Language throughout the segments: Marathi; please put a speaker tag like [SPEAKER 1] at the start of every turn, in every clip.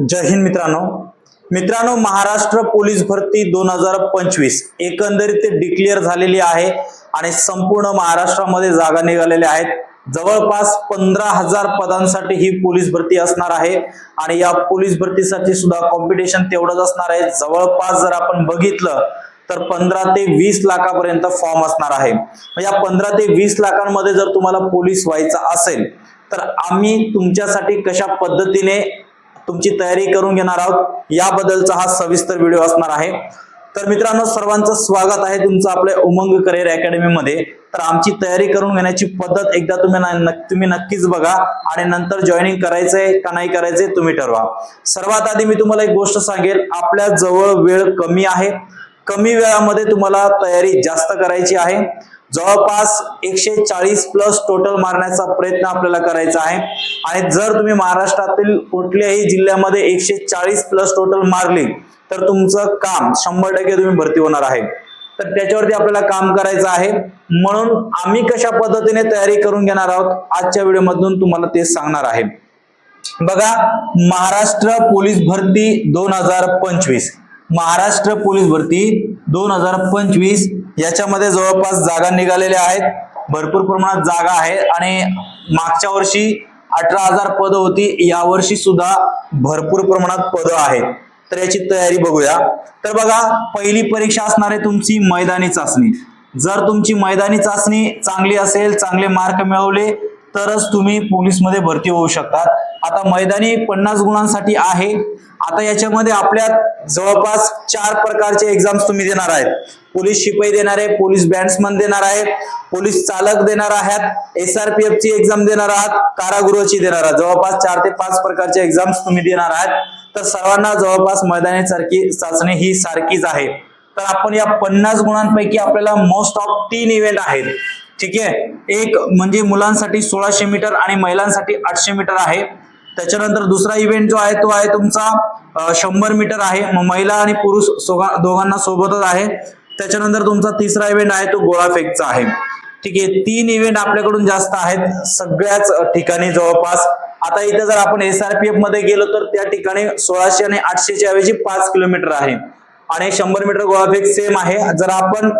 [SPEAKER 1] जय हिंद मित्रांनो. मित्रांनो महाराष्ट्र पोलीस भरती दोन हजार पंचवीस एकंदरीत ते डिक्लेअर झालेली आहे आणि संपूर्ण महाराष्ट्रामध्ये जागा निघालेल्या आहेत. जवळपास पंधरा हजार पदांसाठी ही पोलीस भरती असणार आहे आणि या पोलीस भरतीसाठी सुद्धा कॉम्पिटिशन तेवढंच असणार आहे. जवळपास जर आपण बघितलं तर पंधरा ते वीस लाखापर्यंत फॉर्म असणार आहे. मग या पंधरा ते वीस लाखांमध्ये जर तुम्हाला पोलीस व्हायचं असेल तर आम्ही तुमच्यासाठी कशा पद्धतीने तुमची तयारी करून घेणार आहोत. याबद्दलचा हा सविस्तर व्हिडिओ असणार आहे. तर मित्रांनो सर्वांचं स्वागत आहे तुमचं आपल्या उमंग करिअर अकॅडमीमध्ये तर आमची तयारी करून घेण्याची पद्धत एकदा तुम्ही तुम्ही नक्कीच बघा आणि नंतर जॉईनिंग करायचंय का नाही करायचंय तुम्ही ठरवा. सर्वात आधी मी तुम्हाला एक गोष्ट सांगेल. आपल्या जवळ वेळ कमी आहे. कमी वेळामध्ये तुम्हाला तयारी जास्त करायची आहे. जवळपास एकशे चाळीस प्लस टोटल मारण्याचा प्रयत्न आपल्याला करायचा आहे. आणि जर तुम्ही महाराष्ट्रातील कुठल्याही जिल्ह्यामध्ये एकशे चाळीस प्लस टोटल मारली तर तुमचं काम शंभर टक्के तुम्ही भरती होणार आहे. तर त्याच्यावरती आपल्याला काम करायचं आहे. म्हणून आम्ही कशा पद्धतीने तयारी करून घेणार आहोत आजच्या व्हिडिओमधून तुम्हाला ते सांगणार आहे. बघा महाराष्ट्र पोलीस भरती दोन हजार पंचवीस. महाराष्ट्र पोलीस भरती दोन हजार पंचवीस याच्यामध्ये जवळपास जागा निघालेल्या आहेत. भरपूर प्रमाणात जागा आहेत आणि मागच्या वर्षी अठरा हजार पद होती. यावर्षी सुद्धा भरपूर प्रमाणात पदं आहेत. तर याची तयारी बघूया. तर बघा पहिली परीक्षा असणार आहे तुमची मैदानी चाचणी. जर तुमची मैदानी चाचणी चांगली असेल चांगले मार्क मिळवले तरच तुम्ही पोलीसमध्ये भरती होऊ शकतात. आता मैदानी पन्नास गुणांसाठी आहे. आता याच्यामध्ये आपल्या जवळपास चार प्रकारचे एक्झाम्स तुम्ही देणार आहेत. पोलीस शिपाई देणार आहे पोलीस बँड्समन देणार आहेत पोलीस चालक देणार आहात एसआरपीएफ ची एक्झाम देणार आहात कारागृहाची देणार आहात. जवळपास चार ते पाच प्रकारचे एक्झाम्स तुम्ही देणार आहात. तर सर्वांना जवळपास मैदानी सारखी चाचणी ही सारखीच आहे. तर आपण या पन्नास गुणांपैकी आपल्याला मोस्ट ऑफ तीन इव्हेंट आहेत. ठीक आहे? एक म्हणजे मुलांसाठी सोळाशे मीटर आणि महिलांसाठी आठशे मीटर आहे. त्याच्यानंतर दुसरा इव्हेंट जो आहे तो आहे तुमचा शंभर मीटर आहे. मग महिला आणि पुरुष दोघांना सोबतच आहे. त्याच्यानंतर तुमचा तिसरा इव्हेंट आहे तो गोळाफेकचा आहे. ठीक आहे? तीन इव्हेंट आपल्याकडून जास्त आहेत सगळ्याच ठिकाणी जवळपास. आता इथे जर आपण एसआरपीएफमध्ये गेलो तर त्या ठिकाणी सोळाशे आणि आठशेच्या ऐवजी पाच किलोमीटर आहे. आणि शंभर मीटर गोळाफेक सेम आहे. जर आपण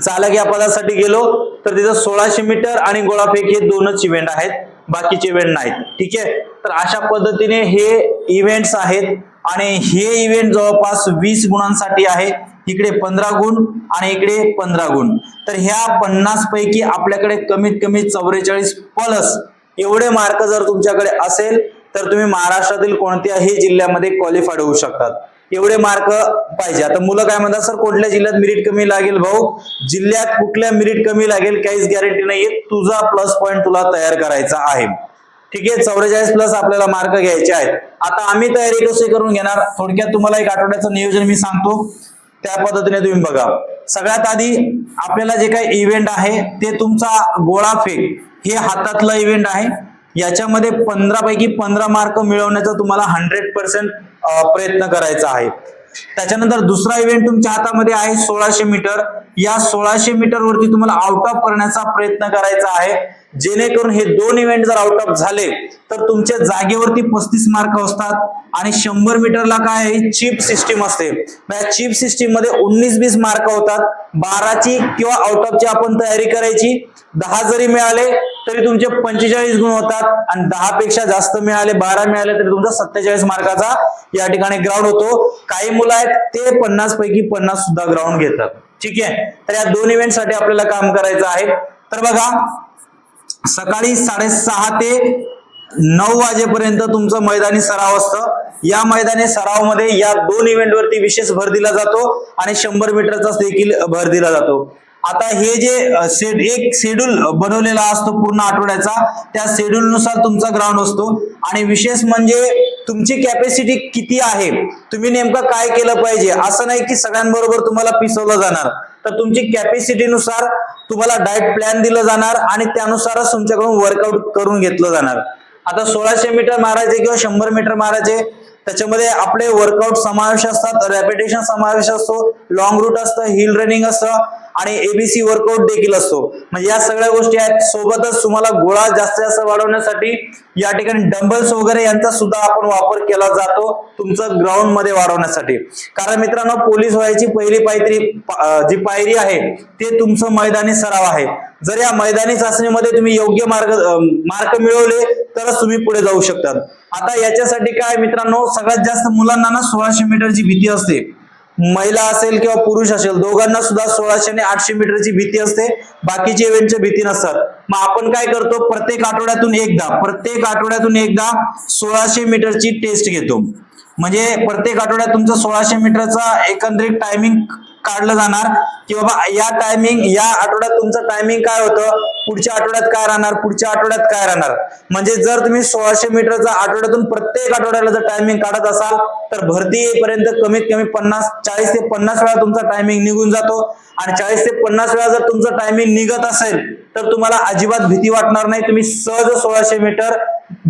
[SPEAKER 1] चालक या पदासाठी गेलो तर तिथं सोळाशे मीटर आणि गोळाफेक हे दोनच इव्हेंट आहेत. बाकीचे इव्हेंट नाहीत. ठीक आहे? तर अशा पद्धतीने हे इव्हेंट्स आहेत आणि हे इव्हेंट जवळपास वीस गुणांसाठी आहे. इकडे पंधरा गुण आणि इकडे पंधरा गुण. तर ह्या पन्नास पैकी आपल्याकडे कमीत कमी चौवेचाळीस प्लस एवढे मार्क जर तुमच्याकडे असेल तर तुम्ही महाराष्ट्रातील कोणत्याही जिल्ह्यामध्ये क्वालिफाईड होऊ शकतात. एवढे मार्क पाहिजे. आता मुलं काय म्हणतात सर कुठल्या जिल्ह्यात मेरिट कमी लागेल भाऊ? जिल्ह्यात कुठल्या मेरिट कमी लागेल काहीच गॅरंटी नाहीये. तुझा प्लस पॉईंट तुला तयार करायचा आहे. ठीक आहे चौवेचाळीस प्लस आपल्याला मार्क घ्यायचे आहेत. आता आम्ही तयारी कशी करून घेणार? थोडक्यात तुम्हाला एक आठवड्याचं नियोजन मी सांगतो. त्या पद्धतीने तुम्ही बघा. सगळ्यात आधी आपल्याला जे काही इव्हेंट आहे ते तुमचा गोळा फेक. हे हातातलं इव्हेंट आहे. याच्यामध्ये पंधरा पैकी पंधरा मार्क मिळवण्याचा तुम्हाला हंड्रेड पर्सेंट प्रयत्न करायचा आहे. त्याच्यानंतर दुसरा इव्हेंट तुमच्या हातामध्ये आहे सोळाशे मीटर. या सोळाशे मीटर वरती तुम्हाला आउट ऑफ करण्याचा प्रयत्न करायचा आहे. जेणेकरून हे दोन इव्हेंट जर आउट ऑफ झाले तर तुमच्या जागेवरती पस्तीस मार्क असतात. आणि शंभर मीटरला काय आहे? चिप सिस्टीम असते. या चिप सिस्टीममध्ये उन्नीस बीस मार्क होतात. बाराची किंवा आउट ऑफची आपण तयारी करायची. दहा जरी मिळाले तरी तुमचे पंचेचाळीस गुण होतात आणि दहा पेक्षा जास्त मिळाले बारा मिळाले तरी तुमचा सत्तेचाळीस मार्काचा या ठिकाणी ग्राउंड होतो. काही मुलं आहेत ते पन्नास पैकी पन्नास सुद्धा ग्राउंड घेतात. ठीक आहे? तर या दोन इव्हेंटसाठी आपल्याला काम करायचं आहे. तर बघा सकाळी साडेसहा ते नऊ वाजेपर्यंत तुमचं मैदानी सराव असतं. या मैदानी सरावमध्ये या दोन इव्हेंट वरती विशेष भर दिला जातो आणि शंभर मीटरचा देखील भर दिला जातो. आता हे जे शेड एक शेड्यूल बनवलेला असतो पूर्ण आठवड्याचा त्या शेड्यूल नुसार तुमचा ग्राउंड असतो. आणि विशेष म्हणजे तुमची कॅपॅसिटी किती आहे तुम्ही नेमकं काय केलं पाहिजे असं नाही की सगळ्यांबरोबर तुम्हाला पिसवलं जाणार. तर तुमची कॅपॅसिटी नुसार तुम्हाला डाएट प्लॅन दिलं जाणार आणि त्यानुसारच तुमच्याकडून वर्कआउट करून घेतलं जाणार. आता सोळाशे मीटर मारायचे किंवा शंभर मीटर मारायचे त्याच्यामध्ये आपले वर्कआउट समावेश असतात रॅपिटेशन समावेश असतो लॉंग रूट असतं हिल रनिंग असतं आणि एबीसी वर्कआउट देखील असतो. म्हणजे या सगळ्या गोष्टी आहेत. सोबतच तुम्हाला गोळा जास्त जास्त वाढवण्यासाठी या ठिकाणी डंबल्स वगैरे यांचा सुद्धा आपण वापर केला जातो तुमचं ग्राउंडमध्ये वाढवण्यासाठी. कारण मित्रांनो पोलीस व्हायची पहिली पायरी जी पायरी आहे ते तुमचं मैदानी सराव आहे. जर या मैदानी चाचणीमध्ये तुम्ही योग्य मार्ग मार्क मिळवले तरच तुम्ही पुढे जाऊ शकतात. आता याच्यासाठी काय मित्रांनो सगळ्यात जास्त मुलांना ना सोळाशे मीटरची भीती असते. महिला असेल किंवा पुरुष असेल दोघांना सुद्धा सोळाशे आणि आठशे मीटरची भीती असते. बाकीचे इव्हेंटच्या भीती नसतात. मग आपण काय करतो? प्रत्येक आठवड्यातून एकदा प्रत्येक आठवड्यातून एकदा सोळाशे मीटरची टेस्ट घेतो. म्हणजे प्रत्येक आठवड्यात तुमचं सोळाशे मीटरचा एकंदरीत टायमिंग काढलं जाणार की बाबा या टायमिंग या आठवड्यात तुमचं टायमिंग काय होतं? पुढच्या आठवड्यात काय राहणार? पुढच्या आठवड्यात काय राहणार? म्हणजे जर तुम्ही सोळाशे मीटरचा आठवड्यातून प्रत्येक आठवड्याला जर टायमिंग काढत असाल तर भरती येईपर्यंत कमीत कमी पन्नास चाळीस ते पन्नास वेळा तुमचा टायमिंग निघून जातो. आणि चाळीस ते पन्नास वेळा जर तुमचं टायमिंग निघत असेल तर तुम्हाला अजिबात भीती वाटणार नाही. तुम्ही सहज सोळाशे मीटर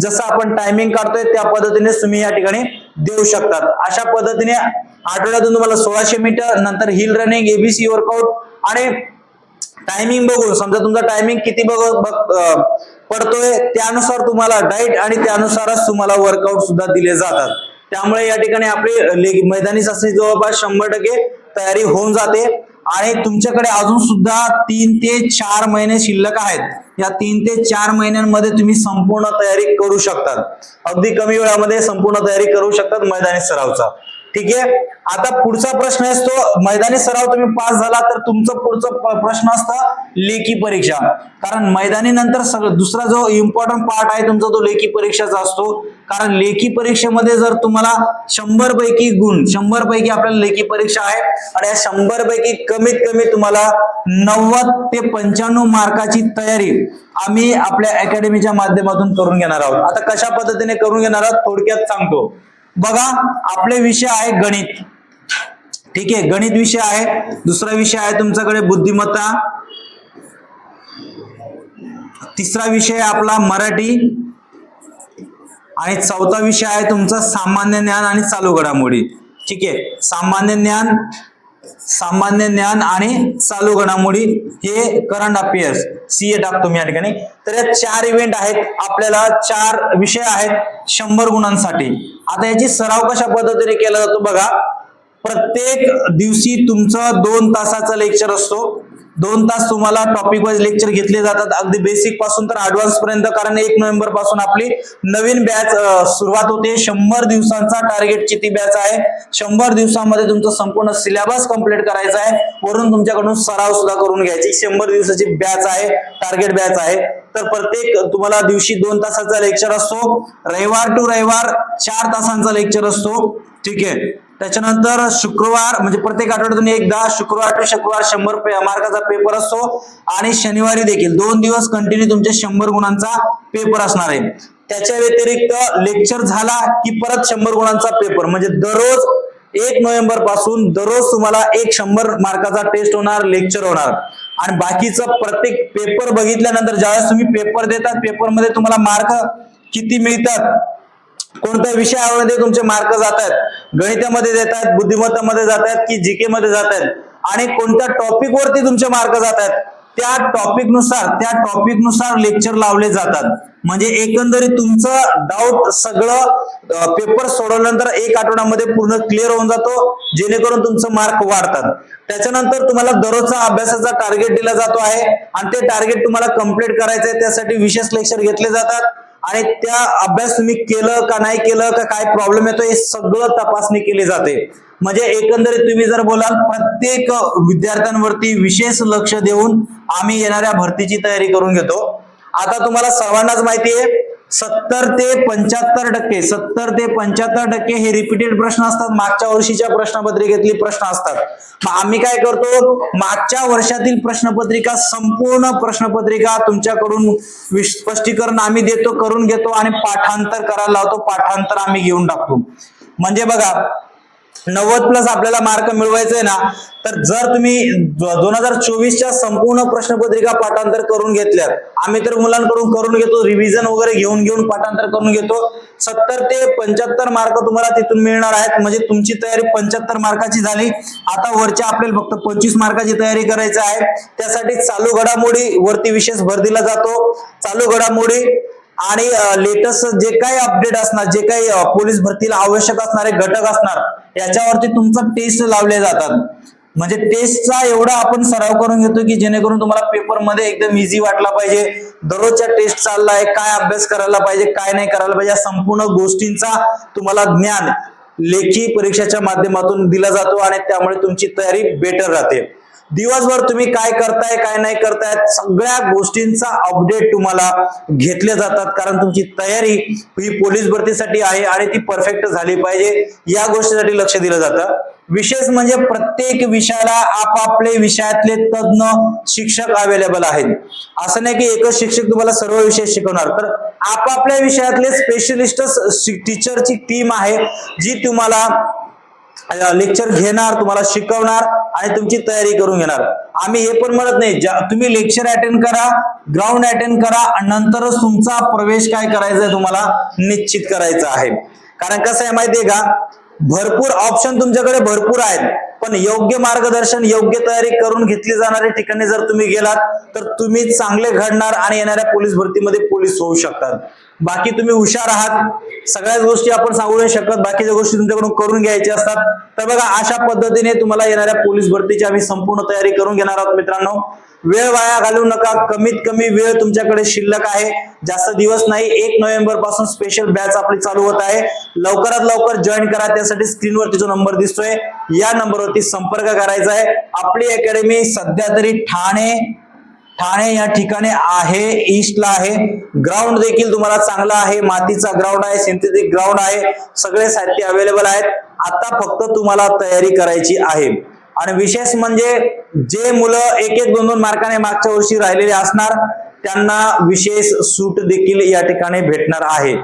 [SPEAKER 1] जसं आपण टायमिंग काढतोय त्या पद्धतीने तुम्ही या ठिकाणी देऊ शकतात. अशा पद्धतीने आठवड्यातून तुम्हाला सोळाशे मीटर नंतर हिल रनिंग एबीसी वर्कआउट आणि टायमिंग बघून समजा तुमचा टायमिंग किती बघ बघ- पडतोय त्यानुसार तुम्हाला डाईट आणि त्यानुसारच तुम्हाला वर्कआउट सुद्धा दिले जातात. त्यामुळे या ठिकाणी आपली मैदानी चाचणी जवळपास शंभर टक्के तयारी होऊन जाते. आणि तुमच्याकडे अजून सुद्धा तीन ते चार महिने शिल्लक आहेत. या तीन ते चार महिन्यांमध्ये तुम्ही संपूर्ण तयारी करू शकतात. अगदी कमी वेळामध्ये संपूर्ण तयारी करू शकतात मैदानी सरावचा. ठीक आहे? आता पुढचा प्रश्न असतो मैदानी सराव तुम्ही पास झाला तर तुमचं पुढचं प्रश्न असतं लेखी परीक्षा. कारण मैदानी नंतर सगळं दुसरा जो इम्पॉर्टंट पार्ट आहे तुमचा तो लेखी परीक्षाचा असतो. कारण लेखी परीक्षेमध्ये जर तुम्हाला शंभर पैकी गुण शंभर पैकी आपल्याला लेखी परीक्षा आहे आणि या शंभर पैकी कमीत कमी तुम्हाला नव्वद ते पंच्याण्णव मार्काची तयारी आम्ही आपल्या अकॅडमीच्या माध्यमातून करून घेणार आहोत. आता कशा पद्धतीने करून घेणार आहोत थोडक्यात सांगतो. बघा आपले विषय आहे गणित. ठीक आहे गणित विषय आहे. दुसरा विषय आहे तुमच्याकडे बुद्धिमत्ता. तिसरा विषय आपला मराठी. आणि चौथा विषय आहे तुमचा सामान्य ज्ञान आणि चालू घडामोडी. ठीक आहे? सामान्य ज्ञान सामान्य ज्ञान आणि चालू घडामोडी हे करंट अफेअर्स. सीए टाकतो मी या ठिकाणी. तर या चार इव्हेंट आहेत. आपल्याला चार विषय आहेत शंभर गुणांसाठी. आता याची सराव कशा पद्धतीने केला जातो बघा. प्रत्येक दिवशी तुमचं दोन तासाचा लेक्चर असतो. दोन तास तुम्हाला टॉपिक वाईज लेक्चर घेतले जातात. अगदी बेसिकपासून तर ऍडव्हान्स पर्यंत कारण एक नोव्हेंबरपासून आपली नवीन बॅच सुरुवात होते. शंभर दिवसांचा टार्गेटची ती बॅच आहे? शंभर दिवसामध्ये तुमचं संपूर्ण सिलेबस कंप्लीट करायचा आहे. वरून तुमच्याकडून सराव सुद्धा करून घ्यायची. शंभर दिवसाची बॅच आहे टार्गेट बॅच आहे. तर प्रत्येक तुम्हाला दिवशी दोन तासाचा लेक्चर असतो. रविवार टू रविवार चार तासांचा लेक्चर असतो. ठीक आहे? त्याच्यानंतर शुक्रवार म्हणजे प्रत्येक आठवड्यातून एकदा शुक्रवार टू शुक्रवार शंभर पे- मार्काचा पेपर असतो. आणि शनिवारी देखील दोन दिवस कंटिन्यू तुमच्या शंभर गुणांचा पेपर असणार आहे. त्याच्या व्यतिरिक्त लेक्चर झाला की परत शंभर गुणांचा पेपर म्हणजे दररोज एक नोव्हेंबरपासून दररोज तुम्हाला एक शंभर मार्काचा टेस्ट होणार लेक्चर होणार. आणि बाकीचं प्रत्येक पेपर बघितल्यानंतर ज्यावेळेस तुम्ही पेपर देतात पेपरमध्ये तुम्हाला मार्क किती मिळतात कोणत्या विषयामध्ये तुमचे मार्क जातात? गणितामध्ये जातात बुद्धिमत्तामध्ये जातात की जीके मध्ये जातात? आणि कोणत्या टॉपिक वरती तुमचे मार्क जातात? त्या टॉपिकनुसार त्या टॉपिकनुसार लेक्चर लावले जातात. म्हणजे एकंदरीत तुमचं डाऊट सगळं पेपर सोडवल्यानंतर एक आठवड्यामध्ये पूर्ण क्लिअर होऊन जातो जेणेकरून तुमचं मार्क वाढतात. त्याच्यानंतर तुम्हाला दररोजचा अभ्यासाचा टार्गेट दिला जातो आहे. आणि ते टार्गेट तुम्हाला कंप्लीट करायचं आहे. त्यासाठी विशेष लेक्चर घेतले जातात. आणि त्या अभ्यास तुम्ही केलं का नाही केलं का काय प्रॉब्लेम येतो हे सगळं तपासणी केली जाते. म्हणजे एकंदरीत तुम्ही जर बोलाल प्रत्येक विद्यार्थ्यांवरती विशेष लक्ष देऊन आम्ही येणाऱ्या भरतीची तयारी करून घेतो. आता तुम्हाला सर्वांनाच माहिती आहे सत्तर ते पंच्याहत्तर टक्के सत्तर ते पंच्याहत्तर टक्के हे रिपीटेड प्रश्न असतात. मागच्या वर्षीच्या प्रश्नपत्रिकेतले प्रश्न असतात. मग आम्ही काय करतो? मागच्या वर्षातील प्रश्नपत्रिका संपूर्ण प्रश्नपत्रिका तुमच्याकडून स्पष्टीकरण आम्ही देतो करून घेतो आणि पाठांतर करायला लावतो. पाठांतर आम्ही घेऊन टाकतो. म्हणजे बघा नव्वद प्लस आपल्याला मार्क मिळवायचे ना तर जर तुम्ही दोन हजार चोवीसच्या संपूर्ण प्रश्नपत्रिका पाठांतर करून घेतल्यात आम्ही तर मुलांकडून करून घेतो रिव्हिजन वगैरे घेऊन घेऊन पाठांतर करून घेतो सत्तर ते पंच्याहत्तर मार्क तुम्हाला तिथून मिळणार आहेत. म्हणजे तुमची तयारी पंच्याहत्तर मार्काची झाली. आता वरच्या आपल्याला फक्त पंचवीस मार्काची तयारी करायची आहे. त्यासाठी चालू घडामोडी वरती विशेष भर दिला जातो. चालू घडामोडी आणि लेटेस्ट जे काही अपडेट असणार जे काही पोलीस भरतीला आवश्यक असणारे घटक असणार याच्यावरती तुमचा टेस्ट लावले जातात. म्हणजे टेस्टचा एवढा आपण सराव करून घेतो की जेणेकरून तुम्हाला पेपरमध्ये एकदम इझी वाटला पाहिजे. दररोजच्या टेस्ट चाललाय काय अभ्यास करायला पाहिजे काय नाही करायला पाहिजे या संपूर्ण गोष्टींचा तुम्हाला ज्ञान लेखी परीक्षेच्या माध्यमातून दिला जातो आणि त्यामुळे तुमची तयारी बेटर राहते. दिवसभर तुम्ही काय करताय काय नाही करताय सगळ्या गोष्टींचा अपडेट तुम्हाला घेतले जातात. कारण तुमची तयारी ही पोलीस भरतीसाठी आहे आणि ती परफेक्ट झाली पाहिजे. या गोष्टीसाठी लक्ष दिलं जातं. विशेष म्हणजे प्रत्येक विषयाला आपापले विषयातले तज्ज्ञ शिक्षक अवेलेबल आहेत. असं नाही की एकच शिक्षक तुम्हाला सर्व विषय शिकवणार. तर आपापल्या विषयातले स्पेशलिस्ट टीचरची टीम आहे जी तुम्हाला लेक्चर घेणार तुम्हाला शिकवणार आणि तुमची तयारी करून घेणार. आम्ही हे पण म्हणत नाही तुम्ही लेक्चर अटेंड करा ग्राउंड अटेंड करा आणि नंतरच तुमचा प्रवेश काय करायचा तुम्हाला निश्चित करायचा आहे. कारण कसं आहे माहितीये का? भरपूर ऑप्शन तुमच्याकडे भरपूर आहेत. पण योग्य मार्गदर्शन योग्य तयारी करून घेतली जाणाऱ्या ठिकाणी जर तुम्ही गेलात तर तुम्ही चांगले घडणार आणि येणाऱ्या पोलीस भरतीमध्ये पोलीस होऊ शकतात. बाकी तुम्ही हुशार आहात. सगळ्याच गोष्टी आपण सांगू नाही शकत. बाकीच्या गोष्टी तुमच्याकडून करून घ्यायच्या असतात. तर बघा अशा पद्धतीने तुम्हाला येणाऱ्या पोलीस भरतीची आम्ही संपूर्ण तयारी करून घेणार आहोत मित्रांनो. वेळ वाया घालवू नका. कमीत कमी वेळ तुमच्याकडे शिल्लक आहे. जास्त दिवस नाही. एक नोव्हेंबरपासून स्पेशल बॅच आपली चालू होत आहे. लवकरात लवकर जॉईन करा. त्यासाठी स्क्रीनवरती जो नंबर दिसतोय या नंबरवरती संपर्क करायचा आहे. आपली अकॅडमी सध्या तरी ठाणे ठाणे या ठिकाणी आहे ईस्टला आहे. ग्राउंड देखील तुम्हाला चांगला आहे. मातीचा ग्राउंड आहे सिंथेटिक ग्राउंड आहे. सगळे साहित्य अवेलेबल आहेत. आता फक्त तुम्हाला तयारी करायची आहे. आणि विशेष म्हणजे जे मुलं एक एक दोन दोन मार्काने मागच्या वर्षी राहिलेले असणार त्यांना विशेष सूट देखील या ठिकाणी भेटणार आहे.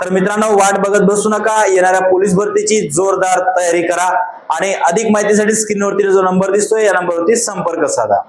[SPEAKER 1] तर मित्रांनो वाट बघत बसू नका. येणाऱ्या पोलीस भरतीची जोरदार तयारी करा. आणि अधिक माहितीसाठी स्क्रीनवरती जो नंबर दिसतोय या नंबरवरती संपर्क साधा.